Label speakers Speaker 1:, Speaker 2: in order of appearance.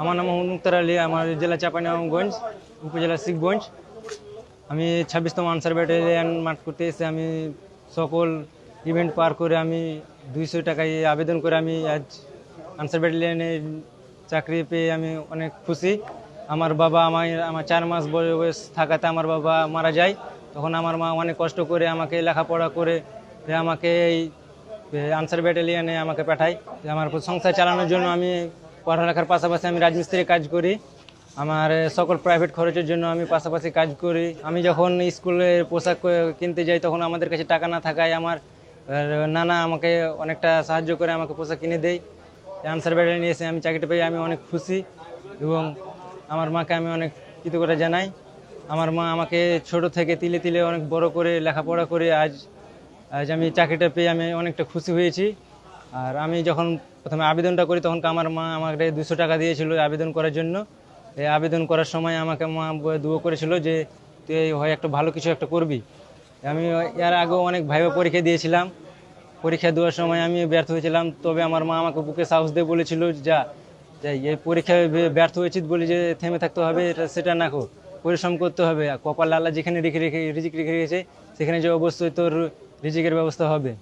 Speaker 1: আমার নাম মুক্তার আলী, আমার জেলা চাঁপাইনবাবগঞ্জ, উপজেলা শিখগঞ্জ আমি ছাব্বিশতম আনসার ব্যাটালিয়ান মাঠ করতে এসে আমি সকল ইভেন্ট পার করে আমি দুইশো টাকায় আবেদন করে আমি আজ আনসার ব্যাটালিয়ানে চাকরি পেয়ে আমি অনেক খুশি। আমার বাবা আমার আমার চার মাস বয়স থাকাতে আমার বাবা মারা যায়। তখন আমার মা অনেক কষ্ট করে আমাকে লেখাপড়া করে আমাকে এই আনসার ব্যাটালিয়ানে আমাকে পাঠায়। আমার সংসার চালানোর জন্য আমি পড়ালেখার পাশাপাশি আমি রাজমিস্ত্রি কাজ করি। আমার সকল প্রাইভেট খরচের জন্য আমি পাশাপাশি কাজ করি। আমি যখন স্কুলে পোশাক কিনতে যাই তখন আমাদের কাছে টাকা না থাকায় আমার নানা আমাকে অনেকটা সাহায্য করে আমাকে পোশাক কিনে দেয়। আনসার নিয়ে এসে আমি চাকরিটা পেয়ে আমি অনেক খুশি এবং আমার মাকে আমি অনেক কৃতজ্ঞতা জানাই। আমার মা আমাকে ছোট থেকে তিলে তিলে অনেক বড় করে লেখাপড়া করে আজ আজ আমি চাকরিটা পেয়ে আমি অনেকটা খুশি হয়েছি। আর আমি যখন প্রথমে আবেদনটা করি, তখন আমার মা আমাকে দুশো টাকা দিয়েছিল আবেদন করার জন্য। এই আবেদন করার সময় আমাকে মা দুয়ো করেছিল যে, তুই হয় একটা ভালো কিছু একটা করবি। আমি এর আগেও অনেক ভাইবা পরীক্ষা দিয়েছিলাম। পরীক্ষা দেওয়ার সময় আমি ব্যর্থ হয়েছিলাম। তবে আমার মা আমাকে বুকে সাহস দিয়ে বলেছিল, যা যাই এই পরীক্ষায় ব্যর্থ হয়েছি বলে যে থেমে থাকতে হবে, এটা সেটা না কো পরিশ্রম করতে হবে। কপাল আল্লাহ যেখানে রেখে রেখে, রিজিক রেখে রেখেছে, সেখানে যে অবশ্যই তোর রিজিকের ব্যবস্থা হবে।